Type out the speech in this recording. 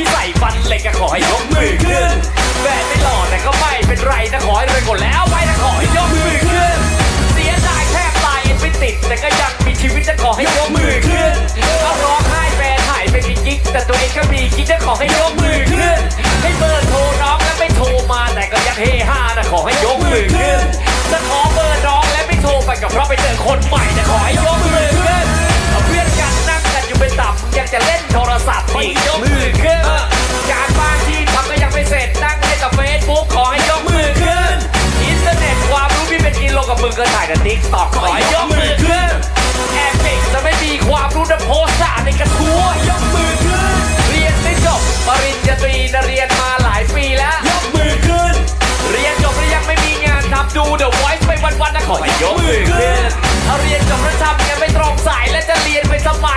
ที่ใส่ฟันเหล็กก็ขอให้ยกมือขึ้นแฟนไม่หล่อแต่ก็ไม่เป็นไรนะขอให้รวยกดแล้ว งก็ถ่ายแต่ติ๊กตอกขอให้ยกมือขึ้นแอบปิกจะไม่มีความรู้นะโพสต์ด่าในกระทู้ยกมือขึ้น เรียนไม่จบปริญญาตรีนะเรียนมาหลายปีแล้ว ยกมือขึ้น เรียนจบแล้วยังไม่มีงานทำดูเดอะไวท์ไปวันๆนะขอให้ยกมือขึ้นเอาเรียนจบแล้วทำงานไม่ตรงสายแล้วจะเรียนไปทำไม